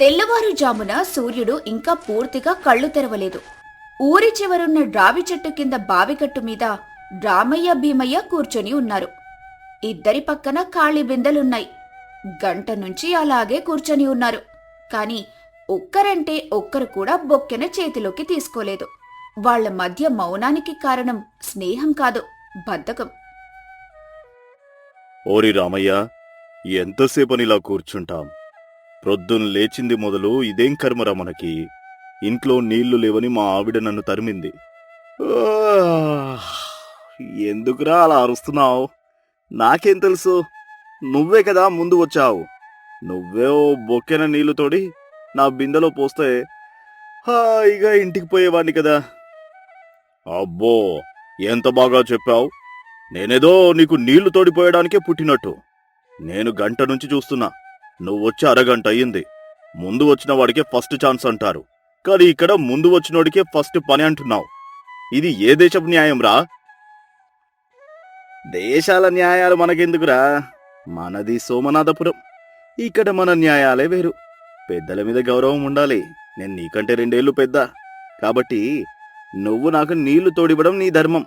తెల్లవారుజామున సూర్యుడు ఇంకా పూర్తిగా కళ్ళు తెరవలేదు. ఊరి చివరున్న రావి చెట్టు కింద బావికట్టు మీద రామయ్య భీమయ్య కూర్చొని ఉన్నారు. ఇద్దరి పక్కన ఖాళీ బిందెలున్నాయి. గంట నుంచి అలాగే కూర్చొని ఉన్నారు. కాని ఒక్కరంటే ఒక్కరు కూడా బొక్కెన చేతిలోకి తీసుకోలేదు. వాళ్ళ మధ్య మౌనానికి కారణం స్నేహం కాదు బద్ధకం. ఓరి రామయ్య ఎంతసేపనిలా కూర్చుంటాం? ప్రొద్దున లేచింది మొదలు ఇదేం కర్మరా మనకి? ఇంట్లో నీళ్ళు లేవని మా ఆవిడ నన్ను తరిమింది. ఎందుకురా అలా అరుస్తున్నావు? నాకేం తెలుసు? నువ్వే కదా ముందు వచ్చావు. నువ్వే ఓ బొక్కెన నీళ్ళు తోడి నా బిందెలో పోస్తే హాయిగా ఇంటికి పోయేవాడిని కదా. అబ్బో ఎంత బాగా చెప్పావు. నేనేదో నీకు నీళ్ళు తోడిపోయడానికే పుట్టినట్టు. నేను గంట నుంచి చూస్తున్నా. నువ్వొచ్చి అరగంట అయ్యింది. ముందు వచ్చిన వాడికే ఫస్ట్ ఛాన్స్ అంటారు. కానీ ఇక్కడ ముందు వచ్చినోడికే ఫస్ట్ పని అంటున్నావు. ఇది ఏ దేశపు న్యాయం రా? దేశాల న్యాయాలు మనకెందుకురా? మనది సోమనాథపురం. ఇక్కడ మన న్యాయాలే వేరు. పెద్దల మీద గౌరవం ఉండాలి. నేను నీకంటే రెండేళ్ళు పెద్ద. కాబట్టి నువ్వు నాకు నీళ్ళు తోడివ్వడం నీ ధర్మం.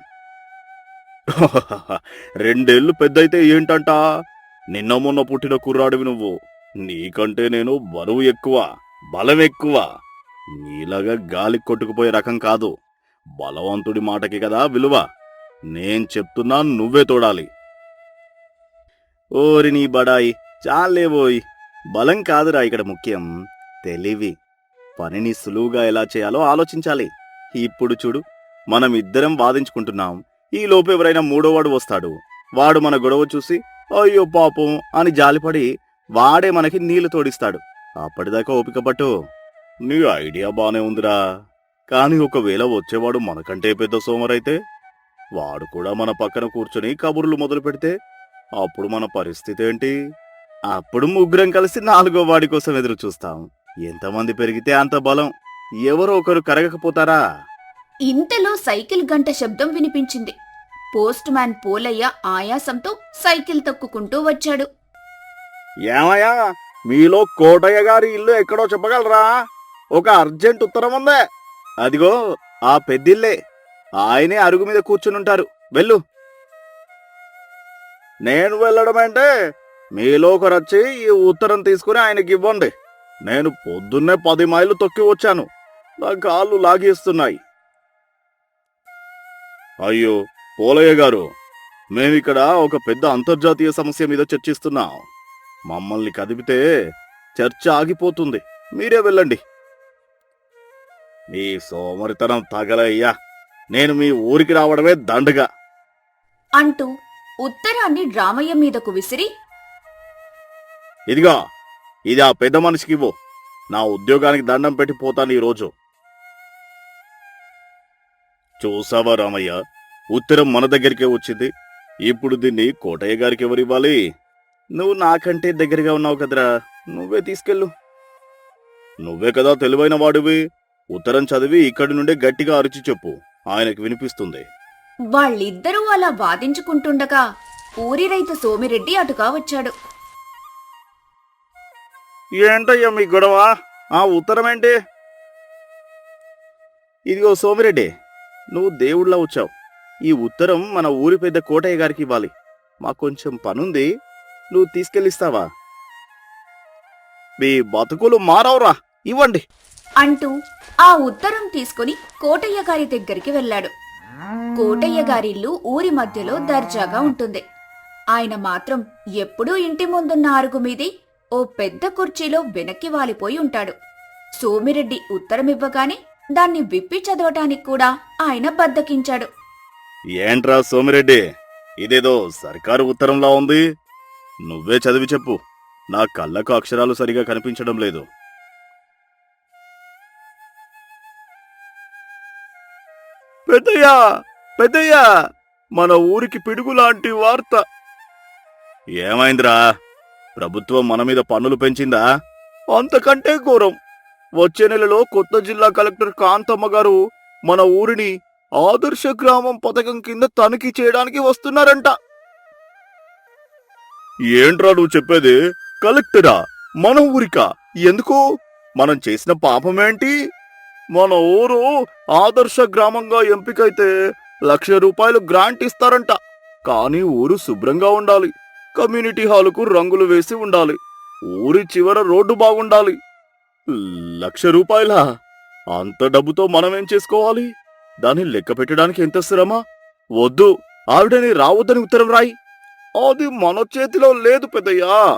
రెండేళ్ళు పెద్దయితే ఏంటంటా? నిన్న మొన్న పుట్టిన కుర్రాడివి నువ్వు. నీకంటే నేను బరువు ఎక్కువ బలం ఎక్కువ. నీలాగా గాలి కొట్టుకుపోయే రకం కాదు. బలవంతుడి మాటకి కదా విలువ. నేను చెప్తున్నా నువ్వే తోడాలి. ఓరి నీ బడాయి చాలేవోయ్ బలం కాదురా ఇక్కడ ముఖ్యం. తెలివి. పనిని సులువుగా ఎలా చేయాలో ఆలోచించాలి. ఇప్పుడు చూడు మనం ఇద్దరం వాదించుకుంటున్నాం. ఈ లోపు ఎవరైనా మూడోవాడు వస్తాడు. వాడు మన గొడవ చూసి అయ్యో పాపం అని జాలిపడి వాడే మనకి నీళ్ళు తోడిస్తాడు. అప్పటిదాకా ఓపిక పట్టు. నీ ఐడియా బానే ఉందిరా. కాని ఒకవేళ వచ్చేవాడు మనకంటే పెద్ద సోమరైతే వాడు కూడా మన పక్కన కూర్చొని కబుర్లు మొదలు పెడితే అప్పుడు మన పరిస్థితి ఏంటి? అప్పుడు ముగ్గురం కలిసి నాలుగో వాడి కోసం ఎదురు చూస్తాం. ఎంతమంది పెరిగితే అంత బలం. ఎవరో ఒకరు కరగకపోతారా? ఇంతలో సైకిల్ గంట శబ్దం వినిపించింది. పోస్ట్ మ్యాన్ పోలయ్య ఆయాసంతో సైకిల్ తొక్కుకుంటూ వచ్చాడు. ఏమయ్యా? మీలో కోటయ్య గారి ఇల్లు ఎక్కడో చెప్పగలరా? ఒక అర్జెంట్ ఉత్తరం ఉందే. అదిగో ఆ పెద్దిల్లే. ఆయనే అరుగు మీద కూర్చునుంటారు వెళ్ళు. నేను వెళ్ళడం అంటే మీలో ఒకరొచ్చి ఈ ఉత్తరం తీసుకుని ఆయనకి ఇవ్వండి. నేను పొద్దున్నే పది మైళ్ళు తొక్కి వచ్చాను. నా కాళ్ళు లాగేస్తున్నాయి. అయ్యో పోలయ్య గారు మేమిక్కడ ఒక పెద్ద అంతర్జాతీయ సమస్య మీద చర్చిస్తున్నాం. మమ్మల్ని కదిపితే చర్చ ఆగిపోతుంది. మీరే వెళ్ళండి. మీ సోమరితనం తగలయ్యా. నేను మీ ఊరికి రావడమే దండగా. అంటూ ఉత్తరాన్ని రామయ్య మీదకు విసిరి ఇదిగా ఇది ఆ పెద్ద మనిషికి ఇవ్వు. నా ఉద్యోగానికి దండం పెట్టి పోతాను ఈ రోజు చూసావా రామయ్య? ఉత్తరం మన దగ్గరికే వచ్చింది. ఇప్పుడు దీన్ని కోటయ్య గారికి ఎవరివ్వాలి? నువ్వు నాకంటే దగ్గరగా ఉన్నావు కదరా. నువ్వే తీసుకెళ్ళు. నువ్వే కదా తెలివైన వాడివి. ఉత్తరం చదివి ఇక్కడి నుండే గట్టిగా అరిచి చెప్పు. ఆయనకు వినిపిస్తుంది. వాళ్ళిద్దరూ అలా వాదించుకుంటుండగా ఊరి రైతు సోమిరెడ్డి అటుగా వచ్చాడు. ఏంటయ్యా మీ గొడవ? ఆ ఉత్తరం ఏంటి ఇదిగో సోమిరెడ్డి నువ్వు దేవుళ్ళ వచ్చావు. ఈ ఉత్తరం మన ఊరి పెద్ద కోటయ్య గారికి ఇవ్వాలి. మాకు కొంచెం పనుంది. నువ్వు తీసుకెళ్ళిస్తావా? మీ బతుకులు మారవురా. ఇవ్వండి. అంటూ ఆ ఉత్తరం తీసుకుని కోటయ్య గారి దగ్గరికి వెళ్ళాడు. కోటయ్య గారిల్లు ఊరి మధ్యలో దర్జాగా ఉంటుంది. ఆయన మాత్రం ఎప్పుడూ ఇంటి ముందున్న అరుగు మీది ఓ పెద్ద కుర్చీలో వెనక్కి వాలిపోయి ఉంటాడు. సోమిరెడ్డి ఉత్తరమివ్వగానే దాన్ని విప్పి చదవటానికి కూడా ఆయన బద్దకించాడు. ఏంట్రా సోమిరెడ్డి? ఇదేదో సర్కారు ఉత్తరంలా ఉంది. నువ్వే చదివి చెప్పు. నా కళ్ళకు అక్షరాలు సరిగా కనిపించడం లేదు. పెద్దయ్యా! పెద్దయ్యా! మన ఊరికి పిడుగు లాంటి వార్త. ఏమైందిరా? ప్రభుత్వం మన మీద పన్నులు పెంచిందా? అంతకంటే ఘోరం. వచ్చే నెలలో కొత్త జిల్లా కలెక్టర్ కాంతమ్మ గారు మన ఊరిని ఆదర్శ గ్రామం పథకం కింద తనిఖీ చేయడానికి వస్తున్నారంట. ఏంట్రా నువ్వు చెప్పేది? కలెక్టరా? మన ఊరికా? ఎందుకు? మనం చేసిన పాపమేంటి? మన ఊరు ఆదర్శ గ్రామంగా ఎంపికైతే లక్ష రూపాయలు గ్రాంట్ ఇస్తారంట. కానీ ఊరు శుభ్రంగా ఉండాలి. కమ్యూనిటీ హాలుకు రంగులు వేసి ఉండాలి. ఊరి చివర రోడ్డు బాగుండాలి. లక్ష రూపాయల? అంత డబ్బుతో మనమేం చేసుకోవాలి? దాన్ని లెక్క పెట్టడానికి ఎంత శ్రమ? వద్దు. ఆవిడని రావద్దని ఉత్తరం రాయి. అది మన చేతిలో లేదు పెద్దయ్యా.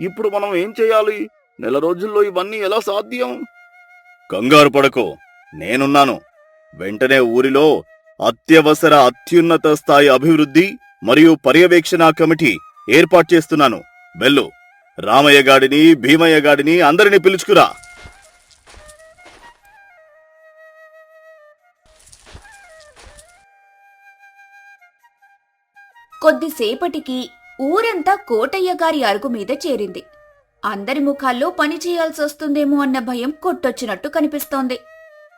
ఇప్పుడు మనం ఏం చేయాలి? నెల రోజుల్లో ఇవన్నీ ఎలా సాధ్యం? కంగారు పడకు. నేనున్నాను. వెంటనే ఊరిలో అత్యవసర అత్యున్నత స్థాయి అభివృద్ధి మరియు పర్యవేక్షణ కమిటీ ఏర్పాటు చేస్తున్నాను. బెల్లు రామయ్య గాడిని భీమయ్య గాడిని అందరినీ పిలుచుకురా. కొద్దిసేపటికి ఊరంతా కోటయ్య గారి అరుగు మీద చేరింది. అందరి ముఖాల్లో పని చేయాల్సి వస్తుందేమో అన్న భయం కొట్టొచ్చినట్టు కనిపిస్తోంది.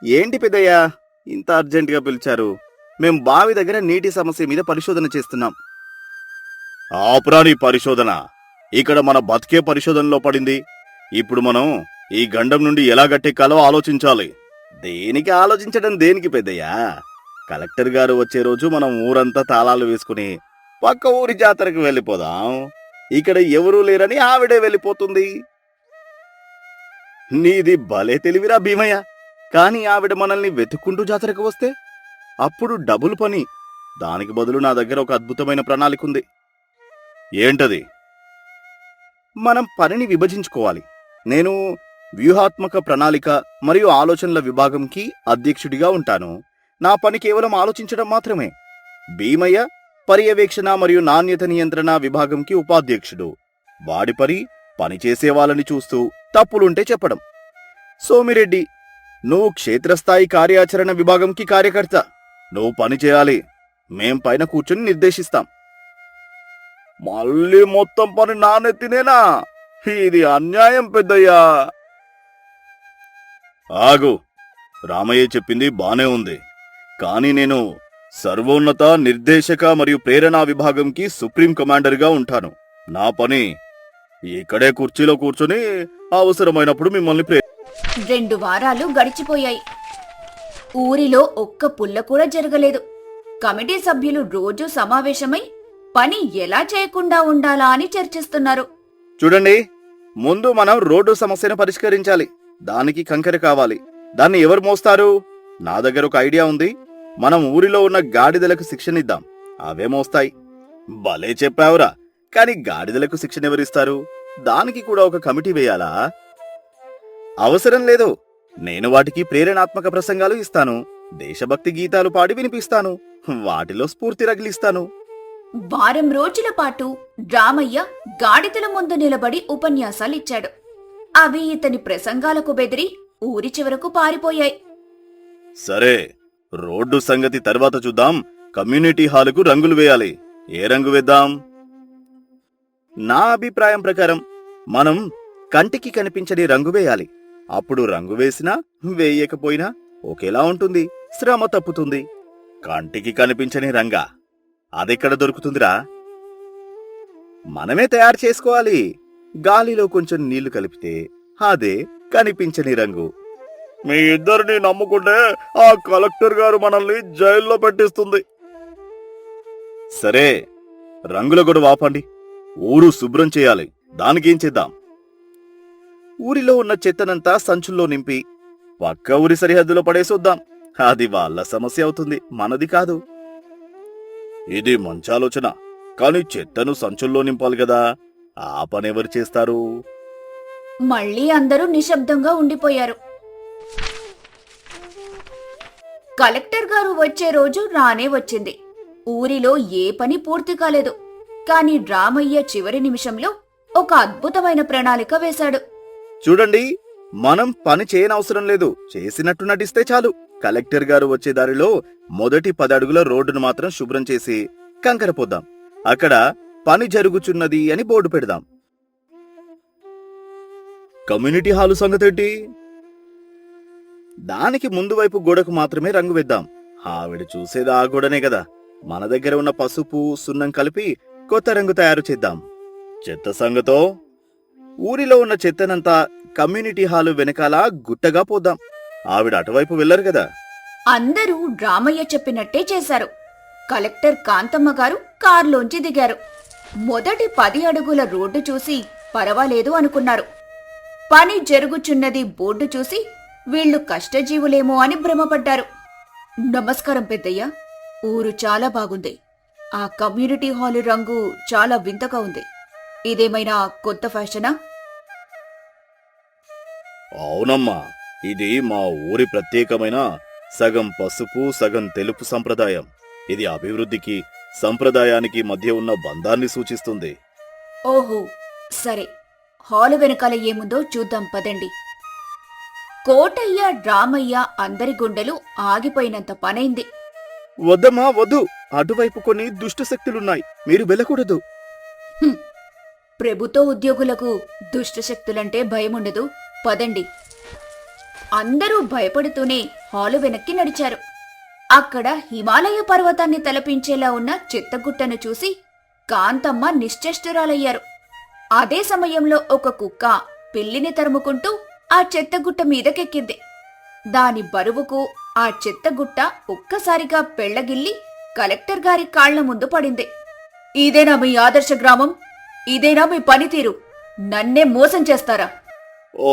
ఏంటి పెద్దయ్యా? ఇంత అర్జెంటుగా పిలిచారు. మేం బావి దగ్గర నీటి సమస్య మీద పరిశోధన చేస్తున్నాం. ఆపురాని పరిశోధన. ఇక్కడ మన బతికే పరిశోధనలో పడింది. ఇప్పుడు మనం ఈ గండం నుండి ఎలా గట్టెక్కాలో ఆలోచించాలి. దేనికి ఆలోచించడం దేనికి పెద్దయ్యా? కలెక్టర్ గారు వచ్చే రోజు మనం ఊరంతా తాళాలు వేసుకుని పక్క ఊరి జాతరకు వెళ్ళిపోదాం. ఇక్కడ ఎవరూ లేరని ఆవిడే వెళ్ళిపోతుంది. నీది భలే తెలివిరా భీమయ్య. కానీ ఆవిడ మనల్ని వెతుక్కుంటూ జాతరకు వస్తే అప్పుడు డబుల్ పని. దానికి బదులు నా దగ్గర ఒక అద్భుతమైన ప్రణాళిక ఉంది. ఏంటది? మనం పనిని విభజించుకోవాలి. నేను వ్యూహాత్మక ప్రణాళిక మరియు ఆలోచనల విభాగంకి అధ్యక్షుడిగా ఉంటాను. నా పని కేవలం ఆలోచించడం మాత్రమే. భీమయ్య పర్యవేక్షణ మరియు నాణ్యత నియంత్రణ విభాగంకి ఉపాధ్యక్షుడు. వాడి పని పనిచేసే వాళ్ళని చూస్తూ తప్పులుంటే చెప్పడం. సోమిరెడ్డి నువ్వు క్షేత్రస్థాయి కార్యాచరణ విభాగంకి కార్యకర్త. నువ్వు పని చేయాలి. మేం పైన కూర్చొని నిర్దేశిస్తాం. మళ్ళీ మొత్తం పని నానెత్తినేనా ఇది అన్యాయం పెద్దయ్యా. ఆగు. రామయ్య చెప్పింది బానే ఉంది. కానీ నేను సర్వోన్నత నిర్దేశక మరియు ప్రేరణా విభాగంకి సుప్రీం కమాండర్గా ఉంటాను. నా పని ఇక్కడే కుర్చీలో కూర్చొని అవసరమైనప్పుడు మిమ్మల్ని ప్రే రెండు వారాలు గడిచిపోయాయి. ఊరిలో ఒక్క పుల్ల కూడా జరగలేదు. కమిటీ సభ్యులు రోజూ సమావేశమై పని ఎలా చేయకుండా ఉండాలా అని చర్చిస్తున్నారు. చూడండి ముందు మనం రోడ్డు సమస్యను పరిష్కరించాలి. దానికి కంకర కావాలి. దాన్ని ఎవరు మోస్తారు? నా దగ్గర ఒక ఐడియా ఉంది. మనం ఊరిలో ఉన్న గాడిదలకు శిక్షణ ఇద్దాం అవే మోస్తాయి భలే చెప్పావురా. కానీ గాడిదలకు శిక్షణ ఎవరిస్తారు? దానికి కూడా ఒక కమిటీ వేయాలా? అవసరం లేదు. నేను వాటికి ప్రేరణాత్మక ప్రసంగాలు ఇస్తాను. దేశభక్తి గీతాలు పాడి వినిపిస్తాను. వాటిలో స్ఫూర్తి రగిలిస్తాను. వారం రోజుల పాటు రామయ్య గాడిదల ముందు నిలబడి ఉపన్యాసాలిచ్చాడు అవి ఇతని ప్రసంగాలకు బెదిరి ఊరి చివరకు పారిపోయాయి. సరే. రోడ్డు సంగతి తర్వాత చూద్దాం. కమ్యూనిటీ హాలుకు రంగులు వేయాలి. ఏ రంగు వేద్దాం? నా అభిప్రాయం ప్రకారం మనం కంటికి కనిపించని రంగు వేయాలి. అప్పుడు రంగు వేసినా వేయకపోయినా ఒకేలా ఉంటుంది. శ్రమ తప్పుతుంది. కంటికి కనిపించని రంగా. అదెక్కడ దొరుకుతుందిరా? మనమే తయారు చేసుకోవాలి. గాలిలో కొంచెం నీళ్ళు కలిపితే అదే కనిపించని రంగు. మీ ఇద్దరిని నమ్ముకుంటే ఆ కలెక్టర్ గారు మనల్ని జైల్లో పెట్టిస్తుంది. సరే రంగుల గొడవ ఆపండి. ఊరు శుభ్రం చేయాలి. దానికేం చేద్దాం? ఊరిలో ఉన్న చెత్తనంతా సంచుల్లో నింపి పక్క ఊరి సరిహద్దులో పడేసొద్దాం. అది వాళ్ళ సమస్య అవుతుంది మనది కాదు. ఇది మంచి ఆలోచన కానీ చెత్తను సంచుల్లో నింపాలి కదా. ఆ పని ఎవరు చేస్తారు? మళ్ళీ అందరూ నిశ్శబ్దంగా ఉండిపోయారు. కలెక్టర్ గారు వచ్చే రోజు రానే వచ్చింది. ఊరిలో ఏ పని పూర్తి కాలేదు. కాని రామయ్య చివరి నిమిషంలో ఒక అద్భుతమైన ప్రణాళిక వేశాడు. చూడండి మనం పని చేయనవసరం లేదు. చేసినట్టు నటిస్తే చాలు. కలెక్టర్ గారు వచ్చే దారిలో మొదటి పదడుగుల రోడ్డును మాత్రం శుభ్రం చేసి కంకర పోద్దాం. అక్కడ పని జరుగుచున్నది అని బోర్డు పెడదాం. కమ్యూనిటీ హాలు సంగతేంటి? దానికి ముందు వైపు గోడకు మాత్రమే రంగు వేద్దాం. ఆవిడ చూసేది ఆ గోడనే కదా. మన దగ్గర ఉన్న పసుపు సున్నం కలిపి కొత్త రంగు తయారు చేద్దాం. చెత్త సంగతో? ఊరిలో ఉన్న చెత్తనంతా కమ్యూనిటీ హాలు వెనకాల గుట్టగా పోద్దాం. ఆవిడ అటువైపు వెళ్ళరు కదా. అందరూ రామయ్య చెప్పినట్టే చేశారు. కలెక్టర్ కాంతమ్మ గారు కారులోంచి దిగారు. మొదటి పది అడుగుల రోడ్డు చూసి పర్వాలేదు అనుకున్నారు. పని జరుగుచున్నది బోర్డు చూసి వీళ్ళు కష్టజీవులేమో అని భ్రమపడ్డారు. నమస్కారం పెద్దయ్య ఊరు చాలా బాగుంది. ఆ కమ్యూనిటీ హాలు రంగు చాలా వింతగా ఉంది. ఇదేమైనా కొత్త ఫ్యాషనా? అవునమ్మా ఇది మా ఊరి ప్రత్యేకమైన సగం పసుపు సగం తెలుపు సంప్రదాయం. ఇది అభివృద్ధికి సంప్రదాయానికి మధ్య ఉన్న బంధాన్ని సూచిస్తుంది. ఓహో సరే. హాలు వెనకాల ఏముందో చూద్దాం పదండి. కోటయ్య రామయ్య అందరి గుండెలు ఆగిపోయినంత పనైంది. వద్దమ్మా వద్దు. అటువైపు కొన్ని దుష్ట శక్తులున్నాయి మీరు వెళ్ళకూడదు. ప్రభుత్వ ఉద్యోగులకు దుష్టశక్తులంటే భయముండదు. పదండి. అందరూ భయపడుతూనే హాలు వెనక్కి నడిచారు. అక్కడ హిమాలయ పర్వతాన్ని తలపించేలా ఉన్న చెత్తగుట్టను చూసి కాంతమ్మ నిశ్చేష్టురాలయ్యారు. అదే సమయంలో ఒక కుక్క పిల్లిని తరుముకుంటూ ఆ చెత్తగుట్ట మీదకెక్కింది. దాని బరువుకు ఆ చెత్తగుట్ట ఒక్కసారిగా పెళ్ళగిల్లి కలెక్టర్ గారి కాళ్ళ ముందు పడింది. ఇదేనా మీ ఆదర్శ గ్రామం? ఇదేనా మీ పనితీరు? నన్నే మోసం చేస్తారా?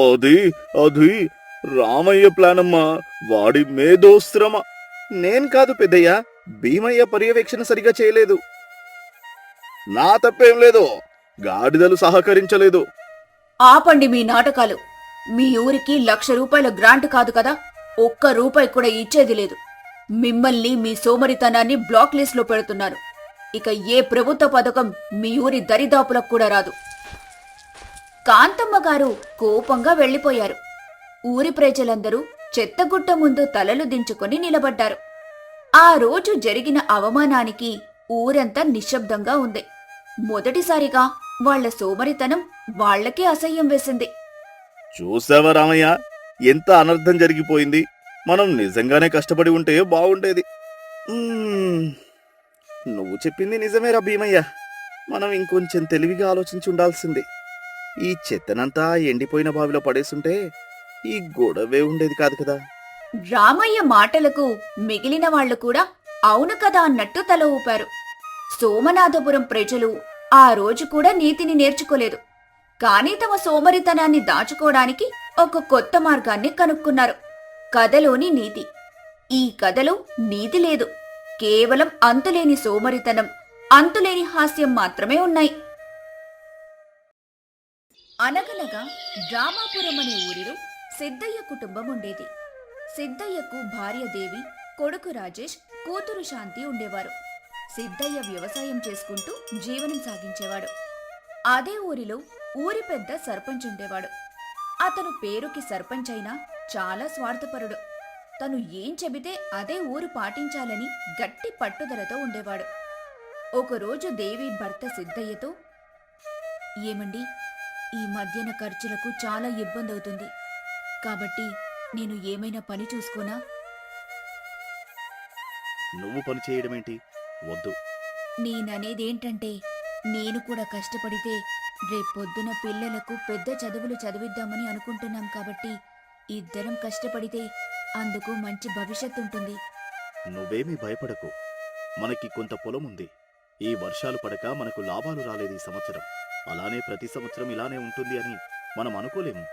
అది అది రామయ్య ప్లాన్ అమ్మా వాడి మేధోశ్రమ. నేను కాదు పెద్దయ్య భీమయ్య పర్యవేక్షణ సరిగా చేయలేదు. నా తప్పేం లేదు. గాడిదలు సహకరించలేదు. ఆపండి మీ నాటకాలు. మీ ఊరికి లక్ష రూపాయల గ్రాంట్ కాదు కదా? ఒక్క రూపాయి కూడా ఇచ్చేది లేదు. మిమ్మల్ని మీ సోమరితనాన్ని బ్లాక్ లిస్ట్లో పెడుతున్నారు. ఇక ఏ ప్రభుత్వ పథకం మీ ఊరి దరిదాపులకు కూడా రాదు. కాంతమ్మ గారు కోపంగా వెళ్ళిపోయారు ఊరి ప్రజలందరూ చెత్తగుట్ట ముందు తలలు దించుకొని నిలబడ్డారు. ఆ రోజు జరిగిన అవమానానికి ఊరంతా నిశ్శబ్దంగా ఉంది. మొదటిసారిగా వాళ్ళ సోమరితనం వాళ్ళకే అసహ్యం వేసింది. చూసావా రామయ్య? ఎంత అనర్థం జరిగిపోయింది. మనం నిజంగానే కష్టపడి ఉంటే బాగుండేది. నువ్వు చెప్పింది నిజమేరా భీమయ్య. మనం ఇంకొంచెం తెలివిగా ఆలోచించి ఉండాల్సింది. ఈ చెత్తనంతా ఎండిపోయిన బావిలో పడేసుంటే ఈ గొడవే ఉండేది కాదు కదా. రామయ్య మాటలకు మిగిలిన వాళ్ళు కూడా అవును కదా అన్నట్టు తల ఊపారు. సోమనాథపురం ప్రజలు ఆ రోజు కూడా నీతిని నేర్చుకోలేదు. కానీ తమ సోమరితనాన్ని దాచుకోవడానికి ఒక కొత్త మార్గాన్ని కనుక్కున్నారు. కథలోని నీతి. ఈ కథలో నీతి లేదు. కేవలం అంతులేని సోమరితనం అంతులేని హాస్యం మాత్రమే ఉన్నాయి. అనగనగా డ్రామాపురం అనే ఊరిలో సిద్ధయ్య కుటుంబం ఉండేది. సిద్ధయ్యకు భార్య దేవి కొడుకు రాజేష్ కూతురు శాంతి ఉండేవారు. సిద్ధయ్య వ్యవసాయం చేసుకుంటూ జీవనం సాగించేవాడు. అదే ఊరిలో ఊరి పెద్ద సర్పంచ్ ఉండేవాడు అతను పేరుకి సర్పంచ్ అయినా చాలా స్వార్థపరుడు. తను ఏం చెబితే అదే ఊరు పాటించాలని గట్టి పట్టుదలతో ఉండేవాడు. ఒకరోజు దేవి భర్త సిద్ధయ్యతో ఏమండి ఈ మధ్యన ఖర్చులకు చాలా ఇబ్బంది అవుతుంది కాబట్టి నేను ఏమైనా పని చూసుకోనా? నువ్వు పని చేయడమేంటి? వద్దు. నేననేదేంటంటే నేను కూడా కష్టపడితే రేపొద్దున పిల్లలకు పెద్ద చదువులు చదివిద్దామని అనుకుంటున్నాం కాబట్టి ఇద్దరం కష్టపడితే అందుకు మంచి భవిష్యత్తు ఉంటుంది నువ్వేమీ భయపడకు. మనకి కొంత పొలం ఉంది. ఈ వర్షాలు పడక మనకు లాభాలు రాలేదు ఈ సంవత్సరం. అలానే ప్రతి సంవత్సరం ఇలానే ఉంటుంది అని మనం అనుకోలేము.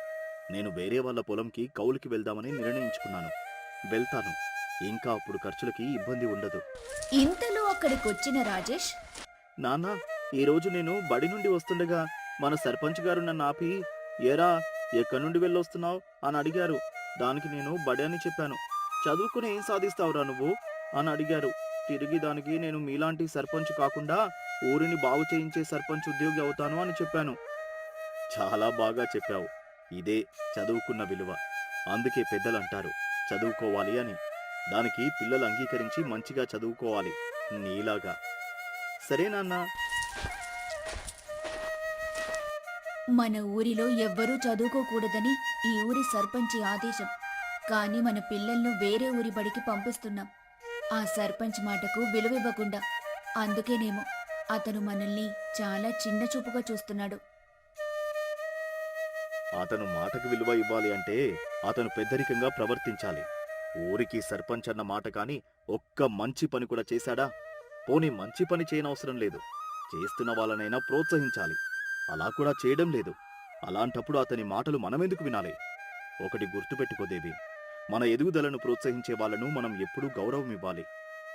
నేను వేరే వాళ్ళ పొలంకి కౌలుకి వెళ్దామని నిర్ణయించుకున్నాను. వెళ్తాను. ఇంకా అప్పుడు ఖర్చులకి ఇబ్బంది ఉండదు. ఇంతలో అక్కడికొచ్చిన రాజేష్? నాన్న ఈరోజు నేను బడి నుండి వస్తుండగా మన సర్పంచ్ గారు నన్ను ఆపి ఏరా ఎక్కడి నుండి వెళ్ళొస్తున్నావు? అని అడిగారు. దానికి నేను బడి అని చెప్పాను. చదువుకుని ఏం సాధిస్తావురా నువ్వు? అని అడిగారు. తిరిగి దానికి నేను మీలాంటి సర్పంచ్ కాకుండా ఊరిని బాగు చేయించే సర్పంచ్ ఉద్యోగి అవుతాను అని చెప్పాను. చాలా బాగా చెప్పావు. ఇదే చదువుకున్న విలువ. అందుకే పెద్దలు అంటారు చదువుకోవాలి అని. దానికి పిల్లలు అంగీకరించి మంచిగా చదువుకోవాలి. నీలాగా. సరే నాన్నా. మన ఊరిలో ఎవ్వరూ చదువుకోకూడదని ఈ ఊరి సర్పంచి ఆదేశం. కానీ మన పిల్లలను వేరే ఊరి బడికి పంపిస్తున్నాం. ఆ సర్పంచ్ మాటకు విలువివ్వకుండా. అందుకేనేమో అతను మనల్ని చాలా చిన్న చూపుగా చూస్తున్నాడు. అతను మాటకు విలువ ఇవ్వాలి అంటే అతను పెద్దరికంగా ప్రవర్తించాలి. ఊరికి సర్పంచ్ అన్న మాట కాని ఒక్క మంచి పని కూడా చేశాడా? పోనీ మంచి పని చేయనవసరం లేదు. చేస్తున్న వాళ్ళనైనా ప్రోత్సహించాలి. అలా కూడా చేయడం లేదు. అలాంటప్పుడు అతని మాటలు మనమెందుకు వినాలి? ఒకటి గుర్తుపెట్టుకోదేవి మన ఎదుగుదలను ప్రోత్సహించే వాళ్ళను మనం ఎప్పుడూ గౌరవం ఇవ్వాలి.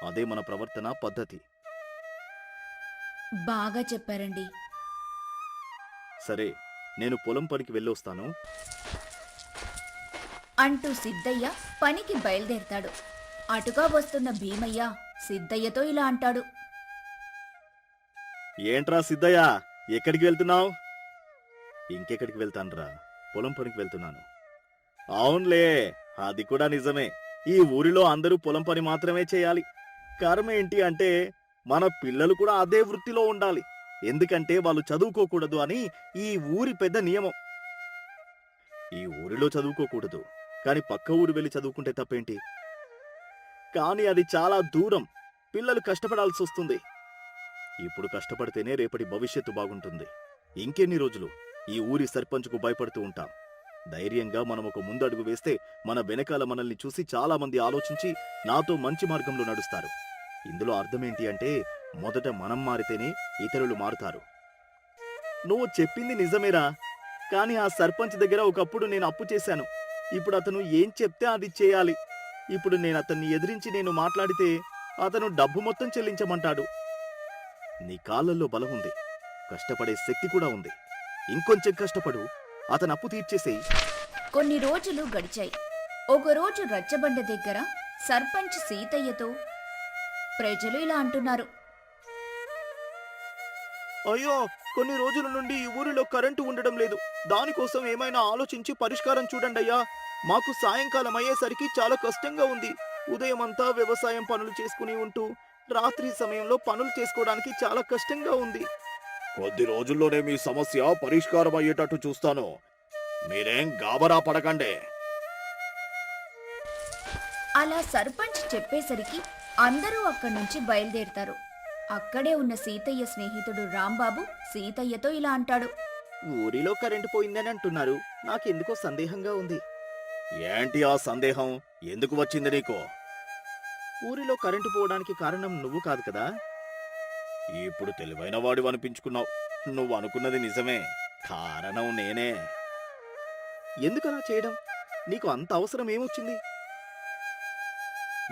అదే మన ప్రవర్తన పద్ధతి. బాగా చెప్పారండి. సరే నేను పొలం పనికి వెళ్ళొస్తాను. అంటూ సిద్ధయ్య పనికి బయలుదేరతాడు. అటుగా వస్తున్న భీమయ్య సిద్ధయ్యతో ఇలా అంటాడు. ఏంట్రా సిద్ధయ్య? ఎక్కడికి వెళ్తున్నావు? ఇంకెక్కడికి వెళ్తానురా? పొలం పనికి వెళ్తున్నాను. అవునులే అది కూడా నిజమే. ఈ ఊరిలో అందరూ పొలం పని మాత్రమే చేయాలి. కర్మ ఏంటి అంటే మన పిల్లలు కూడా అదే వృత్తిలో ఉండాలి. ఎందుకంటే వాళ్ళు చదువుకోకూడదు అని ఈ ఊరి పెద్ద నియమం. ఈ ఊరిలో చదువుకోకూడదు. కానీ పక్క ఊరు వెళ్ళి చదువుకుంటే తప్పేంటి? కానీ అది చాలా దూరం. పిల్లలు కష్టపడాల్సి వస్తుంది. ఇప్పుడు కష్టపడితేనే రేపటి భవిష్యత్తు బాగుంటుంది. ఇంకెన్ని రోజులు? ఈ ఊరి సర్పంచ్కు భయపడుతూ ఉంటాం. ధైర్యంగా మనం ఒక ముందడుగు వేస్తే మన వెనకాల మనల్ని చూసి చాలా మంది ఆలోచించి నాతో మంచి మార్గంలో నడుస్తారు. ఇందులో అర్థమేంటి అంటే మొదట మనం మారితేనే ఇతరులు మారుతారు. నువ్వు చెప్పింది నిజమేరా. కానీ ఆ సర్పంచ్ దగ్గర ఒకప్పుడు నేను అప్పు చేశాను. ఇప్పుడు అతను ఏం చెప్తే అది చేయాలి. ఇప్పుడు నేను అతన్ని ఎదిరించి నేను మాట్లాడితే అతను డబ్బు మొత్తం చెల్లించమంటాడు. నీ కాళ్ళల్లో బలం ఉంది. కష్టపడే శక్తి కూడా ఉంది. ఇంకొంచెం కష్టపడు అతను అప్పు తీర్చేసేయి. కొన్ని రోజులు గడిచాయి. ఒకరోజు రచ్చబండ దగ్గర సర్పంచ్ సీతయ్యతో ప్రజలు ఇలా అంటున్నారు. అయ్యో కొన్ని రోజుల నుండి ఈ ఊరిలో కరెంటు ఉండడం లేదు. దానికోసం ఏమైనా ఆలోచించి పరిష్కారం చూడండి అయ్యా. మాకు సాయంకాలం అయ్యేసరికి చాలా కష్టంగా ఉంది. ఉదయం అంతా వ్యవసాయం పనులు చేసుకుని ఉంటూ రాత్రి సమయంలో పనులు చేసుకోవడానికి చాలా కష్టంగా ఉంది. కొద్ది రోజుల్లోనే మీ సమస్య పరిష్కారం అయ్యేటట్టు చూస్తాను. మీరేం గాబరా పడకండి. అలా సర్పంచ్ చెప్పేసరికి అందరూ అక్కడి నుంచి బయలుదేరుతారు. అక్కడే ఉన్న సీతయ్య స్నేహితుడు రాంబాబు సీతయ్యతో ఇలా అంటాడు. ఊరిలో కరెంటు పోయిందని అంటున్నారు. నాకెందుకో సందేహంగా ఉంది. ఏంటి ఆ సందేహం? ఎందుకు వచ్చింది నీకు? ఊరిలో కరెంటు పోవడానికి కారణం నువ్వు కాదు కదా? ఇప్పుడు తెలివైన వాడు అనిపించుకున్నావు. నువ్వు అనుకున్నది నిజమే. కారణం నేనే. ఎందుకలా చేయడం? నీకు అంత అవసరం ఏమొచ్చింది?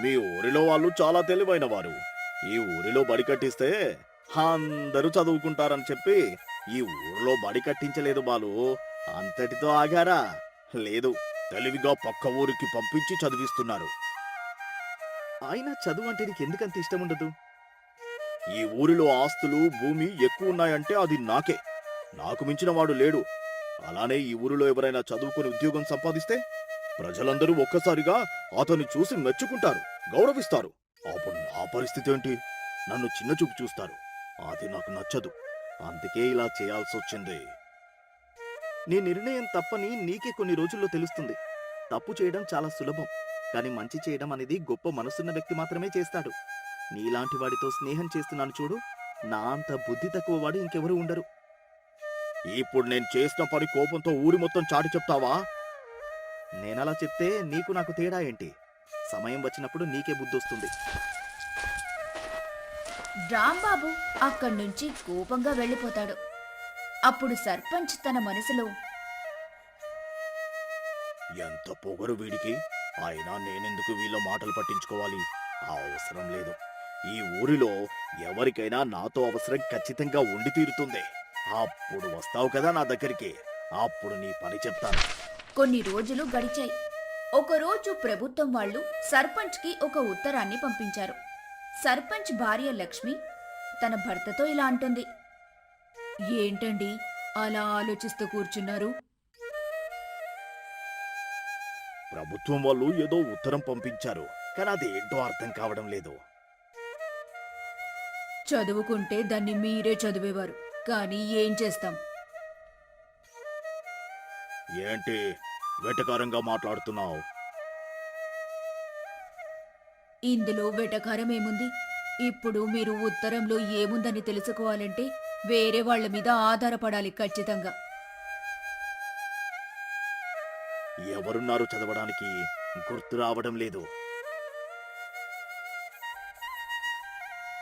మీ ఊరిలో వాళ్ళు చాలా తెలివైన వారు. ఈ ఊరిలో బడి కట్టిస్తే అందరూ చదువుకుంటారని చెప్పి ఈ ఊర్లో బడి కట్టించలేదు బాలు. అంతటితో ఆగారా? లేదు. తెలివిగా పక్క ఊరికి పంపించి చదివిస్తున్నారు. అయినా చదువు అంటే నీకు ఎందుకంత ఇష్టం ఉండదు ఈ ఊరిలో ఆస్తులు భూమి ఎక్కువ ఉన్నాయంటే అది నాకే. నాకు మించిన వాడు లేడు. అలానే ఈ ఊరిలో ఎవరైనా చదువుకుని ఉద్యోగం సంపాదిస్తే ప్రజలందరూ ఒక్కసారిగా అతన్ని చూసి మెచ్చుకుంటారు గౌరవిస్తారు. అప్పుడు నా పరిస్థితి ఏంటి? నన్ను చిన్న చూపు చూస్తారు. అది నాకు నచ్చదు. అందుకే ఇలా చేయాల్సి వచ్చింది నీ నిర్ణయం తప్పని నీకే కొన్ని రోజుల్లో తెలుస్తుంది. తప్పు చేయడం చాలా సులభం. కానీ మంచి చేయడం అనేది గొప్ప మనసున్న వ్యక్తి మాత్రమే చేస్తాడు. నీలాంటి వాడితో స్నేహం చేస్తున్నాను చూడు నా అంత బుద్ధి తక్కువ వాడు ఇంకెవరు ఉండరు. ఇప్పుడు నేను చేసిన పని కోపంతో ఊరి మొత్తం చాటి చెప్తావా? నేనలా చెప్తే నీకు నాకు తేడా ఏంటి? సమయం వచ్చినప్పుడు నీకే బుద్ధి వస్తుంది. రాంబాబు అక్కడి నుంచి కోపంగా వెళ్ళిపోతాడు. అప్పుడు సర్పంచ్ తన మనసులో ఎంత పొగరు వీడికి? అయినా నేనెందుకు వీళ్ళ మాటలు పట్టించుకోవాలి? ఆ అవసరం లేదు. ఈ ఊరిలో ఎవరికైనా నాతో అవసరం ఖచ్చితంగా ఉండి తీరుతుంది. అప్పుడు వస్తావు కదా నా దగ్గరికి. అప్పుడు నీ పని చెప్తాను. కొన్ని రోజులు గడిచాయి. ఒకరోజు ప్రభుత్వం వాళ్ళు సర్పంచ్కి ఒక ఉత్తరాన్ని పంపించారు. సర్పంచ్ భార్య లక్ష్మి తన భర్తతో ఇలా అంటుంది. ఏంటండి? అలా ఆలోచిస్తూ కూర్చున్నారు? ప్రభుత్వం వాళ్ళు ఏదో ఉత్తరం పంపించారు కానీ అదేంటో అర్థం కావడం లేదు. చదువుకుంటే దాన్ని మీరే చదివేవారు కానీ ఏం చేస్తాం? ఏంటి వెటకారంగా మాట్లాడుతున్నావు? ఇందులో వెటకారం ఏముంది? ఇప్పుడు మీరు ఉత్తరంలో ఏముందని తెలుసుకోవాలంటే వేరే వాళ్ళ మీద ఆధారపడాలి ఖచ్చితంగా. ఎవరున్నారు చదవడానికి గుర్తు రావడం లేదు.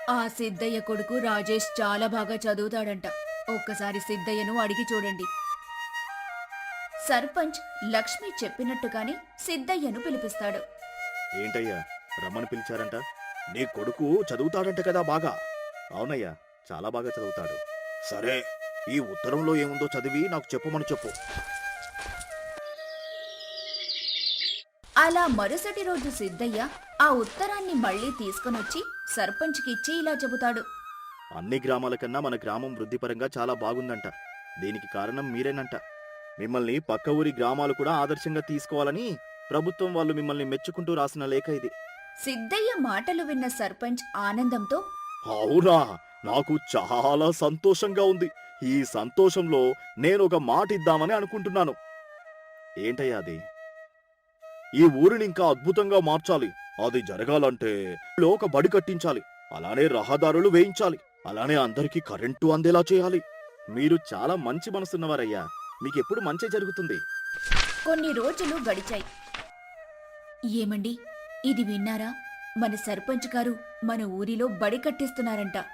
ఆ సిద్ధయ్య కొడుకు రాజేష్ చాలా బాగా చదువుతాడంట. ఒక్కసారి సిద్ధయ్యను అడిగి చూడండి. సర్పంచ్ లక్ష్మి చెప్పినట్టుగానే సిద్ధయ్యను పిలిపిస్తాడు. ఏంటయ్యా? రమ్మని పిలిచారంట? నీ కొడుకు చదువుతాడంట కదా బాగా. అవునయ్యా చాలా బాగా చదువుతాడు. సరే ఈ ఉత్తరంలో ఏముందో చదివి నాకు చెప్పమని చెప్పు. అలా మరుసటి రోజు సిద్ధయ్య ఆ ఉత్తరాన్ని మళ్ళీ తీసుకొనొచ్చి సర్పంచ్కి ఇచ్చి ఇలా చెబుతాడు. అన్ని గ్రామాల కన్నా మన గ్రామం వృద్ధిపరంగా చాలా బాగుందంట. దీనికి కారణం మీరేనంట. మిమ్మల్ని పక్క ఊరి గ్రామాలు కూడా ఆదర్శంగా తీసుకోవాలని ప్రభుత్వం వాళ్ళు మిమ్మల్ని మెచ్చుకుంటూ రాసిన లేఖ ఇది. సిద్ధయ్య మాటలు విన్న సర్పంచ్ ఆనందంతో అవునా? నాకు చాలా సంతోషంగా ఉంది. ఈ సంతోషంలో నేను ఒక మాట ఇద్దామని అనుకుంటున్నాను. ఏంటయ్యా అది? ఈ ఊరిని ఇంకా అద్భుతంగా మార్చాలి. అది జరగాలంటే లో ఒక బడి కట్టించాలి. అలానే రహదారులు వేయించాలి. అలానే అందరికీ కరెంటు అందేలా చేయాలి. మీరు చాలా మంచి మనసున్నవారయ్యా. మీకెప్పుడు మంచి జరుగుతుంది. కొన్ని రోజులు గడిచాయి. ఏమండి? ఇది విన్నారా? మన సర్పంచ్ గారు మన ఊరిలో బడి కట్టిస్తున్నారంట.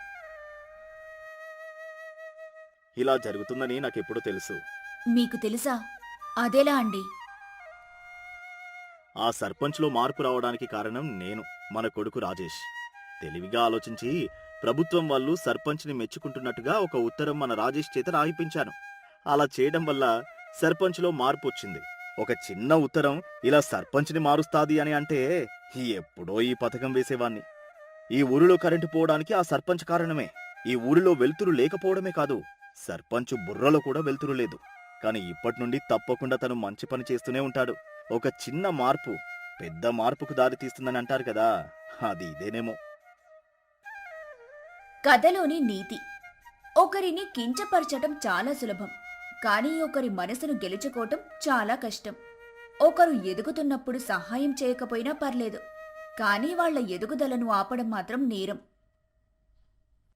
ఇలా జరుగుతుందని నాకెప్పుడు తెలుసు. మీకు తెలుసా? అదెలా అండి. ఆ సర్పంచ్లో మార్పు రావడానికి కారణం నేను మన కొడుకు రాజేష్. తెలివిగా ఆలోచించి ప్రభుత్వం వాళ్ళు సర్పంచ్ని మెచ్చుకుంటున్నట్టుగా ఒక ఉత్తరం మన రాజేష్ చేత రాయిపించాను అలా చేయడం వల్ల సర్పంచ్లో మార్పు వచ్చింది. ఒక చిన్న ఉత్తరం ఇలా సర్పంచ్ని మారుస్తాది అని అంటే ఎప్పుడో ఈ పథకం వేసేవాణ్ణి. ఈ ఊరిలో కరెంటు పోవడానికి ఆ సర్పంచ్ కారణమే. ఈ ఊరిలో వెలుతురు లేకపోవడమే కాదు సర్పంచ్ బుర్రలో కూడా వెలుతురు లేదు. కానీ ఇప్పటి నుండి తప్పకుండా తను మంచి పని చేస్తూనే ఉంటాడు. ఒక చిన్న మార్పు పెద్ద మార్పుకు దారి తీస్తుందని అంటారు కదా. అది ఇదేనేమో. కథలోని నీతి. ఒకరిని కించపరచటం చాలా సులభం కానీ ఒకరి మనసును గెలుచుకోవటం చాలా కష్టం. ఒకరు ఎదుగుతున్నప్పుడు సహాయం చేయకపోయినా పర్లేదు కానీ వాళ్ళ ఎదుగుదలను ఆపడం మాత్రం నేరం.